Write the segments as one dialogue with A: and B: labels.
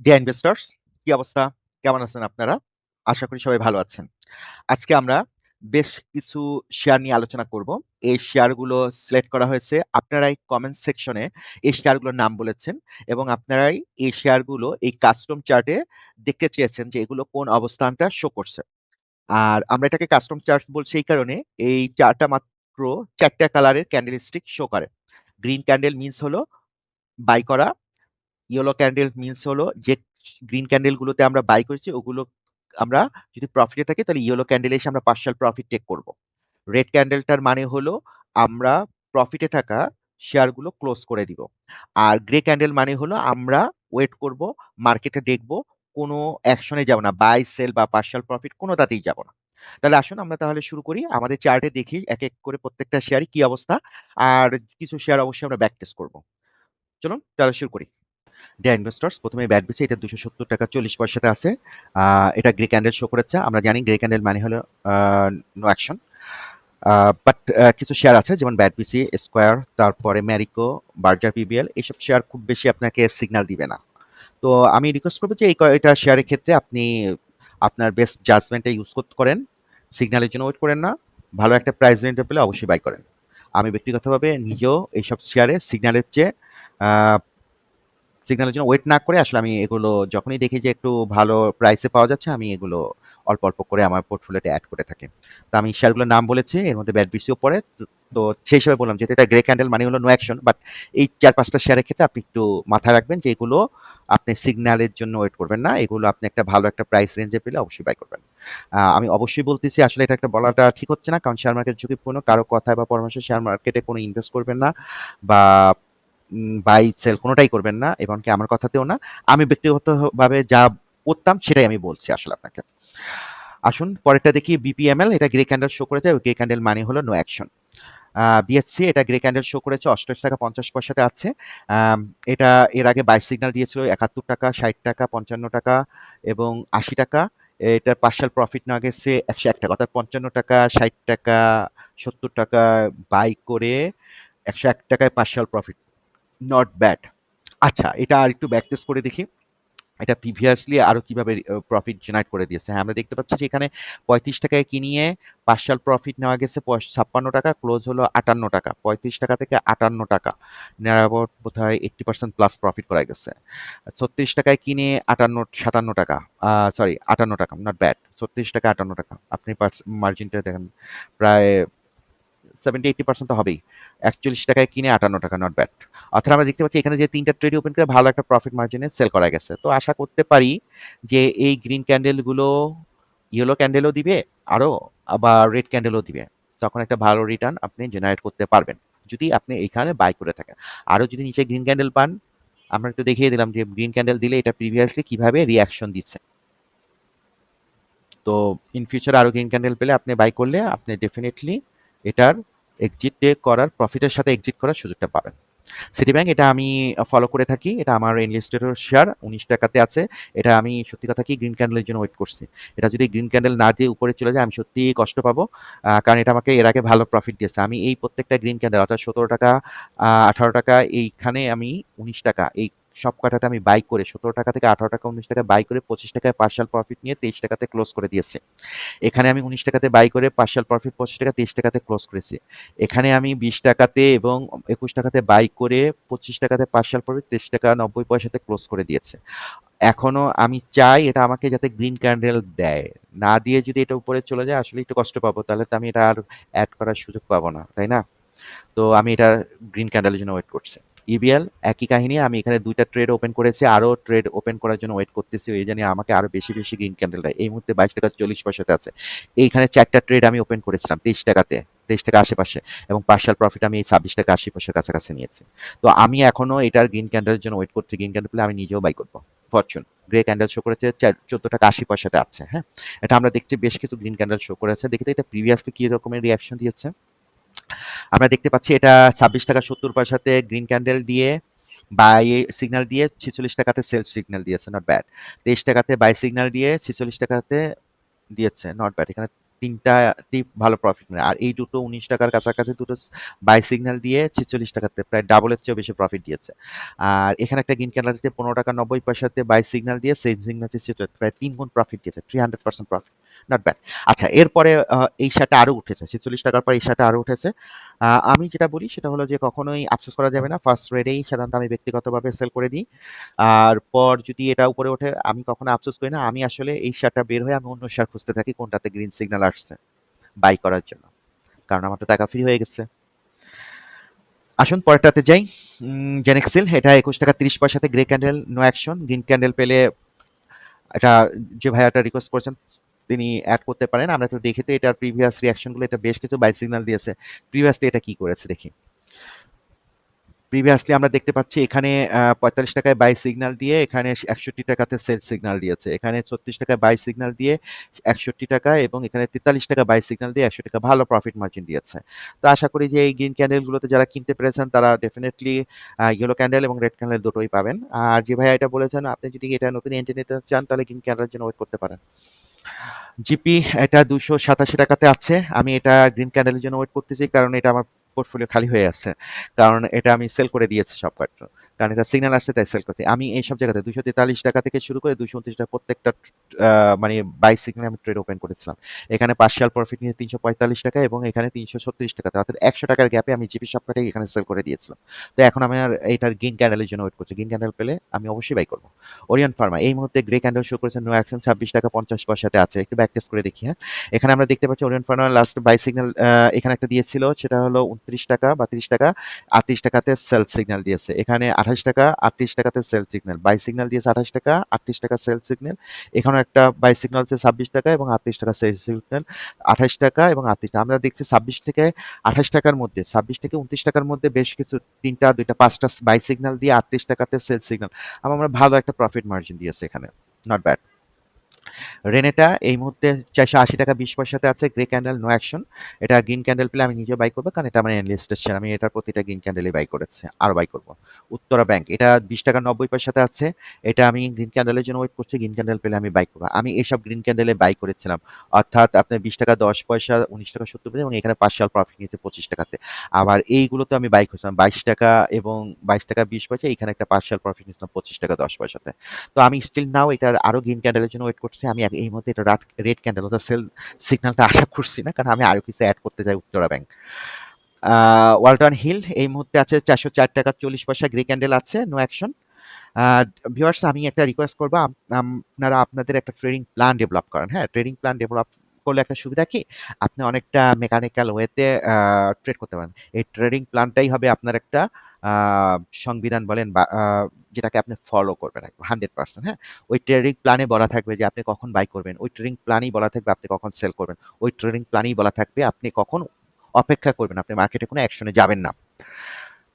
A: Deer investors কি অবস্থা? কেমন আছেন আপনারা? আশা করি সবাই ভালো আছেন। আজকে আমরা বেশ কিছু শেয়ার নিয়ে আলোচনা করব। এই শেয়ারগুলো সিলেক্ট করা হয়েছে। আপনারাই কমেন্ট সেকশনে এই শেয়ারগুলোর নাম বলেছেন এবং আপনারাই এই শেয়ারগুলো এই কাস্টম চার্টে দেখতে চেয়েছেন যে এগুলো কোন অবস্থানটা শো করছে। আর আমরা এটাকে কাস্টম চার্ট বলছি এই কারণে এই চার্টটা মাত্র চারটা কালারের ক্যান্ডেল স্টিক শো করে। গ্রিন ক্যান্ডেল মিনস হলো বাই করা ইয়েলো ক্যান্ডেল মিনস হলো যে গ্রিন ক্যান্ডেল গুলোতে আমরা বাই করেছি, ওগুলো আমরা যদি প্রফিটে থাকি, তাহলে ইয়েলো ক্যান্ডেল এসে আমরা পার্শাল প্রফিট টেক করব। রেড ক্যান্ডেলটার মানে হলো আমরা প্রফিটে থাকা শেয়ারগুলো ক্লোজ করে দিব। আর গ্রে ক্যান্ডেল মানে হলো আমরা ওয়েট করব মার্কেটে দেখব, কোনো অ্যাকশনে যাব না বাই সেল বা পার্শাল প্রফিট কোনোটাতেই যাব না। তাহলে আসুন আমরা তাহলে শুরু করি, আমাদের চার্টে দেখি এক এক করে প্রত্যেকটা শেয়ারই কি অবস্থা, আর কিছু শেয়ার অবশ্যই আমরা ব্যাক টেস্ট করব। চলুন তাহলে শুরু করি। ডিয়ার ইনভেস্টর্স প্রথমে ব্যাট বেছে এটা দুশো সত্তর টাকা চল্লিশ পয়সাতে আছে। এটা গ্রে ক্যান্ডেল শো করেছে। আমরা জানি গ্রে ক্যান্ডেল মানে হলো নো অ্যাকশন বাট কিছু শেয়ার আছে, যেমন ব্যাট বিসি স্কোয়ার তারপরে ম্যারিকো বার্জার পিবিএল এইসব শেয়ার খুব বেশি আপনাকে সিগন্যাল দিবে না। তো আমি রিকোয়েস্ট করব যে এই কয়টা শেয়ারের ক্ষেত্রে আপনি আপনার বেস্ট জাজমেন্টে ইউজ করতে করেন। সিগন্যালের জন্য ওয়েট করেন না। ভালো একটা প্রাইস রেঞ্জে পেলে অবশ্যই বাই করেন। আমি ব্যক্তিগতভাবে নিজেও এইসব শেয়ারে সিগন্যালের চেয়ে সিগন্যালের জন্য ওয়েট না করে আসলে আমি এগুলো যখনই দেখি যে একটু ভালো প্রাইসে পাওয়া যাচ্ছে, আমি এগুলো অল্প অল্প করে আমার পোর্টফোলিওতে অ্যাড করে থাকি। তো আমি শেয়ারগুলোর নাম বলেছি, এর মধ্যে ব্যাড বিসিও পড়ে, তো- সেই হিসাবে বললাম যেহেতু এটা গ্রে ক্যান্ডেল মানে হলো নো অ্যাকশন বাট এই চার পাঁচটা শেয়ারের ক্ষেত্রে আপনি একটু মাথায় রাখবেন যে এগুলো আপনি সিগন্যালের জন্য ওয়েট করবেন না, এগুলো আপনি একটা ভালো একটা প্রাইস রেঞ্জে পেলে অবশ্যই বাই করবেন। আমি অবশ্যই বলতেছি আসলে এটা একটা বলাটা ঠিক হচ্ছে না, কারণ শেয়ার মার্কেট ঝুঁকিপূর্ণ, কারও কথায় বা পরামর্শে শেয়ার মার্কেটে কোনো ইনভেস্ট করবেন না, বা বাই সেল কোনোটাই করবেন না এবং কি আমার কথাতেও না। আমি ব্যক্তিগতভাবে যা করতাম সেটাই আমি বলছি আসলে আপনাকে। আসুন, পরেরটা দেখি বিপিএমএল এটা গ্রে ক্যান্ডেল শো করেছে। গ্রে ক্যান্ডেল মানে হলো নো অ্যাকশন বিএসসি এটা গ্রে ক্যান্ডেল শো করেছে, অষ্টআশি টাকা পঞ্চাশ পয়সাতে আছে। এটা এর আগে বাই সিগন্যাল দিয়েছিল, একাত্তর টাকা, ষাট টাকা, পঞ্চান্ন টাকা এবং আশি টাকা। এটার পার্শাল প্রফিট না গেছে, একশো এক টাকা, অর্থাৎ পঞ্চান্ন টাকা, ষাট টাকা, সত্তর টাকা বাই করে একশো এক টাকায় পার্শাল প্রফিট নট ব্যাড আচ্ছা এটা আর একটু ব্যাক টেস্ট করে দেখি। এটা প্রিভিয়াসলি আরও কীভাবে প্রফিট জেনারেট করে দিয়েছে? হ্যাঁ আমরা দেখতে পাচ্ছি যে এখানে পঁয়ত্রিশ টাকায় কিনিয়ে পার্শাল প্রফিট নেওয়া গেছে ছাপ্পান্ন টাকা ক্লোজ হলো আটান্ন টাকা। পঁয়ত্রিশ টাকা থেকে আটান্ন টাকা। নেওয়ার বোধ হয় এইট্টি পার্সেন্ট প্লাস প্রফিট করা গেছে। ছত্রিশ টাকায় কিনে আটান্ন, সাতান্ন টাকা সরি আটান্ন টাকা নট ব্যাড ছত্রিশ টাকা, আটান্ন টাকা। আপনি মার্জিনটা দেখেন, প্রায় সেভেন্টি এইটটি পার্সেন্ট তো হবেই। একচল্লিশ টাকায় কিনে আটান্ন টাকা নট ব্যাড অর্থাৎ আমরা দেখতে পাচ্ছি এখানে যে তিনটা ট্রেড ওপেন করে ভালো একটা প্রফিট মার্জিনে সেল করা গেছে। তো আশা করতে পারি যে এই গ্রিন ক্যান্ডেলগুলো ইয়েলো ক্যান্ডেলও দিবে আরও আবার রেড ক্যান্ডেলও দিবে। তখন একটা ভালো রিটার্ন আপনি জেনারেট করতে পারবেন, যদি আপনি এখানে বাই করে থাকেন। আরও যদি নিচে গ্রিন ক্যান্ডেল পান, আমরা একটু দেখিয়ে দিলাম যে গ্রিন ক্যান্ডেল দিলে এটা প্রিভিয়াসলি কীভাবে রিয়াকশন দিচ্ছে। তো ইন ফিউচার আরও গ্রিন ক্যান্ডেল পেলে আপনি বাই করলে আপনি ডেফিনেটলি এটার এক্সিট করার প্রফিটের সাথে এক্সিট করার সুযোগটা পাবেন। সিটি ব্যাংক এটা আমি ফলো করে থাকি, এটা আমার এনলিস্টেডের শেয়ার উনিশ টাকাতে আছে। এটা আমি সত্যি কথা কি গ্রিন ক্যান্ডেলের জন্য ওয়েট করছি। এটা যদি গ্রিন ক্যান্ডেল না দিয়ে উপরে চলে যায়, আমি সত্যি কষ্ট পাবো কারণ এটা আমাকে এর আগে ভালো প্রফিট দিয়েছে। আমি এই প্রত্যেকটা গ্রিন ক্যান্ডেল অর্থাৎ সতেরো টাকা আঠারো টাকা, এইখানে আমি উনিশ টাকা, এই সব কটাতে আমি বাই করে সতেরো টাকা থেকে আঠারো টাকা, উনিশ টাকা বাই করে পঁচিশ টাকায় পার্শাল প্রফিট নিয়ে তেইশ টাকাতে ক্লোজ করে দিয়েছে। এখানে আমি উনিশ টাকাতে বাই করে পার্শাল প্রফিট পঁচিশ টাকা, তেইশ টাকাতে ক্লোজ করেছি। এখানে আমি বিশ টাকাতে এবং একুশ টাকাতে বাই করে পঁচিশ টাকাতে পার্শাল প্রফিট তেইশ টাকা নব্বই পয়সাতে ক্লোজ করে দিয়েছে। এখনও আমি চাই এটা আমাকে যাতে গ্রিন ক্যান্ডেল দেয়। না দিয়ে যদি এটা উপরে চলে যায়, আসলে একটু কষ্ট পাবো, তাহলে তো আমি এটা আর অ্যাড করার সুযোগ পাবো না, তাই না? তো আমি এটা গ্রিন ক্যান্ডেলের জন্য ওয়েট করছি। ইবিএল একই কাহিনী, আমি এখানে দুইটা ট্রেড ওপেন করেছি, আরও ট্রেড ওপেন করার জন্য ওয়েট করতেছি, এই জানি আমাকে আরও বেশি বেশি গ্রিন ক্যান্ডেল দেয়। এই মুহূর্তে বাইশ টাকা চল্লিশ পয়সাতে আছে। এইখানে চারটা ট্রেড আমি ওপেন করেছিলাম, তেইশ টাকাতে, তেইশ টাকা আশেপাশে, এবং পার্শাল প্রফিট আমি এই ছাব্বিশ টাকা আশি পয়সার কাছাকাছি নিয়েছি। তো আমি এখনও এটার গ্রিন ক্যান্ডেলের জন্য ওয়েট করছি গ্রিন ক্যান্ডেল আমি নিজেও বাই করব। ফরচুন গ্রে ক্যান্ডেল শো করেছে চোদ্দ টাকা আশি পয়সাতে আছে হ্যাঁ? এটা আমরা দেখছি, বেশ কিছু গ্রিন ক্যান্ডেল শো করেছে। দেখি তো এটা প্রিভিয়াসলি কী রকমের রিয়াকশন দিয়েছে? আমরা দেখতে পাচ্ছি এটা ছাব্বিশ টাকা সত্তর পয়সাতে গ্রিন ক্যান্ডেল দিয়ে বাই সিগন্যাল দিয়ে ছেচল্লিশ টাকাতে সেল সিগন্যাল দিয়েছে নট ব্যাড তেইশ টাকাতে বাই সিগন্যাল দিয়ে ছেচল্লিশ টাকাতে দিয়েছে নট ব্যাড এখানে তিনটা টিপ ভালো প্রফিট মেলে। আর এই দুটো উনিশ টাকার কাছাকাছি দুটো বাই সিগন্যাল দিয়ে ৳৪৬ টাকাতে, প্রায় ডাবলের চেয়েও বেশি প্রফিট দিয়েছে। আর এখানে একটা গ্রিন ক্যান্ডেল দিতে ৳১৫.৯০ তে বাই সিগন্যাল দিয়ে সেম সিগন্যাল দিয়ে প্রায় তিন গুণ প্রফিট দিয়েছে। 300% প্রফিট। Not bad. আচ্ছা এরপরে এই শেয়ারটা আরও উঠেছে। ৳৪৬ পর এই শেয়ারটা আরও উঠেছে। আমি যেটা বলি সেটা হলো যে কখনোই আফসোস করা যাবে না। ফার্স্ট রেডেই সাধারণত আমি ব্যক্তিগতভাবে সেল করে দিই। আর পর যদি এটা উপরে ওঠে, আমি কখনো আফসোস করি না। আমি আসলে এই শার্টটা বের হয়ে আমি অন্য শেয়ার খুঁজতে থাকি কোনটাতে গ্রিন সিগন্যাল আসছে বাই করার জন্য। কারণ আমার তো টাকা ফ্রি হয়ে গেছে। আসুন, পরেরটাতে যাই। জেনেক্সিল এটা ৳২১.৩০ পয়সাতে grey candle no action. Green candle পেলে এটা যে ভাইয়াটা রিকোয়েস্ট করেছেন তিনি অ্যাড করতে পারেন। আমরা একটু দেখি তো এটার প্রিভিয়াস রিঅ্যাকশনগুলো, এটা বেশ কিছু বাই সিগন্যাল দিয়েছে। প্রিভিয়াসলি এটা কি করেছে দেখি। প্রিভিয়াসলি আমরা দেখতে পাচ্ছি এখানে আ ৳৪৫ য় বাই সিগন্যাল দিয়ে এখানে একষট্টি টাকাতে সেল সিগন্যাল দিয়েছে। এখানে ৳৩৬ বাই সিগন্যাল দিয়ে ৳৬১ এবং এখানে ৳৪৩ বাই সিগন্যাল দিয়ে ৳১০০ ভালো প্রফিট মার্জিন দিয়েছে। তো আশা করি যে এই গ্রিন ক্যান্ডেলগুলোতে যারা কিনতে পেরেছেন, তারা ডেফিনেটলি ইয়েলো ক্যান্ডেল এবং রেড ক্যান্ডেল দুটোই পাবেন। আর যে ভাইয়া এটা বলেছেন, আপনি যদি এটা নতুন এন্ট্রি নিতে চান, তাহলে গ্রিন ক্যান্ডেলের জন্য ওয়েট করতে পারেন। জিপি, এটা দুশো সাতাশি টাকাতে আছে। আমি এটা গ্রিন ক্যান্ডেলের জন্য ওয়েট করতেছি, কারণ এটা আমার পোর্টফোলিও খালি হয়ে আছে। কারণ এটা আমি সেল করে দিয়েছি সবকটা। কারণ এটা সিগন্যাল আসছে, তাই সেল করছি। আমি এই সব জায়গাতে ৳২৪৩ থেকে শুরু করে ৳২২৯ প্রত্যেকটা মানে বাই সিগন্যাল আমি ট্রেড ওপেন করেছিলাম। এখানে পার্শিয়াল প্রফিট নিয়ে ৳৩৪৫ এবং এখানে ৳৩৩০ অর্থাৎ ৳১০০ গ্যাপে আমি জিপি সব সবকটাই এখানে সেল করে দিয়েছিলাম। তো এখন আমি আর এইটার গ্রিন ক্যান্ডেলের জন্য ওয়েট করছি। গ্রিন ক্যান্ডেল পেলে আমি অবশ্যই বাই করব ওরিয়ন ফার্মা এই মুহূর্তে গ্রে ক্যান্ডেল শো করেছে নো অ্যাকশন ৳২৬.৫০ তে আছে। একটু ব্যাক টেস্ট করে দেখি হ্যাঁ। এখানে আমরা দেখতে পাচ্ছি Orion pharma last buy signal এখানে একটা দিয়েছিল, সেটা হলো ৳২৯ বা তিরিশ টাকা, আটত্রিশ টাকাতে সেল সিগন্যাল দিয়েছে। এখানে ৳২৮ ৳৩৮ তে সেল সিগন্যাল। বাই সিগন্যাল দিয়েছে ৳২৮ ৳৩৮ সেল সিগন্যাল। এখানেও একটা বাই সিগন্যাল আছে ৳২৬ এবং ৳৩৮ সেল সিগন্যাল। ৳২৮ এবং ৳৩৮ আমরা দেখছি ২৬ থেকে আঠাশ টাকার মধ্যে ২৬ থেকে উনত্রিশ টাকার মধ্যে বেশ কিছু ৩ টা ২ টা ৫ টা বাই সিগন্যাল দিয়ে ৳৩৮ টাকাতে সেল সিগন্যাল। আমার ভালো একটা প্রফিট মার্জিন দিয়েছে এখানে। Not bad. রেনেটা এই মুহূর্তে চারশো আশি টাকা বিশ পয়সাতে আছে গ্রে ক্যান্ডেল নো অ্যাকশন। এটা গ্রিন ক্যান্ডেল পেলে আমি নিজেও বাই করব, কারণ এটা আমার এনলিস্টেড শেয়ার। আমি এটার প্রতিটা গ্রিন ক্যান্ডেলই বাই করেছি। আরও বাই করব উত্তরা ব্যাংক এটা বিশ টাকা নব্বই পয়সাতে আছে। এটা আমি গ্রিন ক্যান্ডেলের জন্য ওয়েট করছি। গ্রিন ক্যান্ডেল পেলে আমি বাই করব আমি এসব গ্রিন ক্যান্ডেলে বাই করেছিলাম। অর্থাৎ আপনার ৳২০.১০ ৳১৯.৭০ এবং এখানে পার্শিয়াল প্রফিট নিয়েছে পঁচিশ টাকাতে আবার এইগুলোতে আমি বাই করেছিলাম ৳২২ এবং ৳২২.২০ এখানে একটা পার্শিয়াল প্রফিট নিয়েছিলাম পঁচিশ টাকা দশ পয়সাতে তো আমি স্টিল নাও এটার আরও গ্রিন ক্যান্ডেলের জন্য ওয়েট করছি। আমি এই মুহূর্তে এটা রেড ক্যান্ডেল অর্থাৎ সেল সিগন্যালটা আশা করছি না, কারণ আমি আরও কিছু অ্যাড করতে চাই উত্তরা ব্যাংক। ওয়ালটন হিল এই মুহূর্তে আছে ৳৪০৪.৪০ গ্রে ক্যান্ডেল আছে নো অ্যাকশন। ভিওয়ার্স আমি একটা রিকোয়েস্ট করব আপনারা আপনাদের একটা ট্রেডিং প্ল্যান ডেভেলপ করেন। হ্যাঁ? ট্রেডিং প্ল্যান ডেভেলপ করলে একটা সুবিধা কি? আপনি অনেকটা মেকানিক্যাল ওয়েতে ট্রেড করতে পারেন। এই ট্রেডিং প্ল্যানটাই হবে আপনার একটা সংবিধান বলেন বা যেটাকে আপনি ফলো করবেন 100% হ্যাঁ? ওই ট্রেডিং প্ল্যানে বলা থাকবে যে আপনি কখন বাই করবেন। ওই ট্রেডিং প্ল্যানেই বলা থাকবে আপনি কখন সেল করবেন। ওই ট্রেডিং প্ল্যানেই বলা থাকবে আপনি কখন অপেক্ষা করবেন। আপনি মার্কেটে কোনো অ্যাকশনে যাবেন না।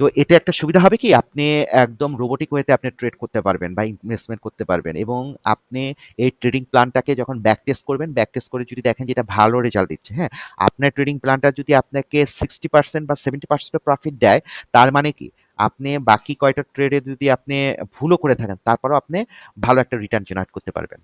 A: তো এতে একটা সুবিধা হবে কি? আপনি একদম রোবোটিক ওয়েতে আপনি ট্রেড করতে পারবেন বা ইনভেস্টমেন্ট করতে পারবেন এবং আপনি এই ট্রেডিং প্ল্যানটাকে যখন ব্যাক টেস্ট করবেন, ব্যাক টেস্ট করে যদি দেখেন যেটা ভালো রেজাল্ট দিচ্ছে, হ্যাঁ? আপনার ট্রেডিং প্ল্যানটা যদি আপনাকে 60% বা সেভেন্টি পার্সেন্ট প্রফিট দেয়, তার মানে কি? আপনি বাকি কয়টা ট্রেডে যদি আপনি ভুলও করে থাকেন, তারপরেও আপনি ভালো একটা রিটার্ন জেনারেট করতে পারবেন।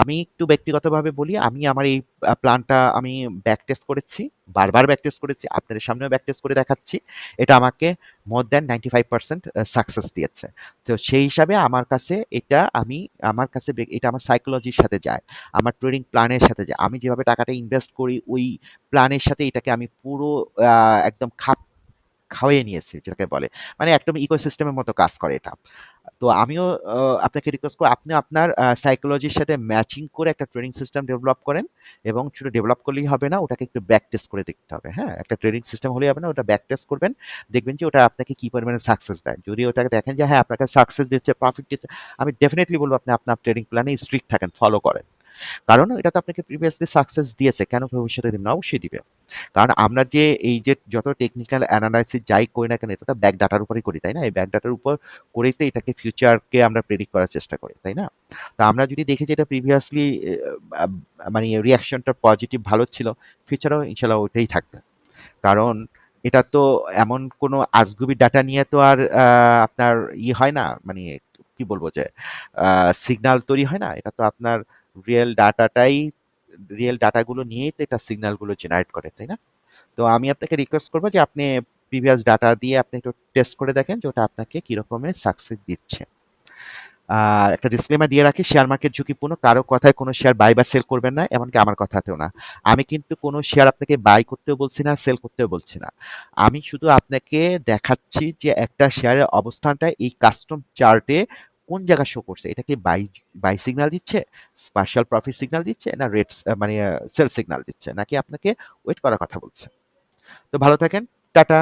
A: আমি একটু ব্যক্তিগতভাবে বলি, আমি আমার এই প্ল্যানটা আমি ব্যাক টেস্ট করেছি। বারবার ব্যাক টেস্ট করেছি। আপনাদের সামনেও ব্যাক টেস্ট করে দেখাচ্ছি। এটা আমাকে মোর দ্যান 95% আ সাকসেস দিয়েছে। তো সেই হিসাবে আমার কাছে এটা আমি আমার কাছে এটা আমার সাইকোলজির সাথে যায়। আমার ট্রেডিং প্ল্যানের সাথে যায়। আমি যেভাবে টাকাটা ইনভেস্ট করি ওই প্ল্যানের সাথে এটাকে আমি পুরো একদম খাপ খাওয়িয়ে নিয়েছি যেটাকে বলে। মানে একদম ইকোসিস্টেমের মতো কাজ করে এটা। তো আমিও আপনাকে রিকোয়েস্ট করব আপনি আপনার সাইকোলজির সাথে ম্যাচিং করে একটা ট্রেনিং সিস্টেম ডেভেলপ করেন এবং শুধু ডেভেলপ করলেই হবে না, ওটাকে একটু ব্যাক টেস্ট করে দেখতে হবে। হ্যাঁ? একটা ট্রেনিং সিস্টেম হলেই হবে না, ওটা ব্যাক টেস্ট করবেন। দেখবেন যে ওটা আপনাকে কী পরিমাণে সাকসেস দেয়। যদি ওটাকে দেখেন যে হ্যাঁ, আপনাকে সাকসেস দিচ্ছে, প্রফিট দিচ্ছে, আমি ডেফিনেটলি বলব আপনি আপনার ট্রেনিং প্ল্যানে স্ট্রিক্ট থাকেন, ফলো করেন। কারণ এটা তো আপনাকে প্রিভিয়াসলি সাকসেস দিয়েছে। কেন ভবিষ্যতে দিবে না? অবশ্যই দিবে। কারণ আমরা যে এই যে যত টেকনিক্যাল অ্যানালাইসিস যাই করি না কেন এটা তো ব্যাক ডাটার উপরেই করি, তাই না? এই ব্যাক ডাটার উপর করেই তো এটাকে ফিউচারকে আমরা প্রেডিক্ট করার চেষ্টা করি, তাই না? তো আমরা যদি দেখি যে এটা প্রিভিয়াসলি মানে রিয়াকশনটা পজিটিভ ভালো ছিল, ফিউচারেও ইনশাল্লাহ ওইটাই থাকবে। কারণ এটা তো এমন কোনো আজগুবি ডাটা নিয়ে তো আর আপনার ই হয় না, মানে কি বলব যে আ সিগন্যাল তৈরি হয় না। এটা তো আপনার রিয়াল ডাটাটাই রিয়েল ডাটাগুলো নিয়েই তো এটা সিগন্যালগুলো জেনারেট করে, তাই না? তো আমি আপনাকে রিকোয়েস্ট করব যে আপনি প্রিভিয়াস ডাটা দিয়ে আপনি একটু টেস্ট করে দেখেন যে ওটা আপনাকে কীরকমের সাকসেস দিচ্ছে। একটা ডিসক্লেমার দিয়ে রাখি শেয়ার মার্কেট ঝুঁকিপূর্ণ। কারও কথায় কোনো শেয়ার বাই বা সেল করবেন না। এমনকি আমার কথাতেও না। আমি কিন্তু কোনো শেয়ার আপনাকে বাই করতেও বলছি না, সেল করতেও বলছি না। আমি শুধু আপনাকে দেখাচ্ছি যে একটা শেয়ারের অবস্থানটা এই কাস্টম চার্টে কোন জায়গা শো করছে। এটা কি বাই বাই সিগনাল দিচ্ছে, পার্শিয়াল প্রফিট সিগনাল দিচ্ছে না রেড মানে সেল সিগনাল দিচ্ছে নাকি আপনাকে ওয়েট করার কথা বলছে। তো ভালো থাকেন। টাটা।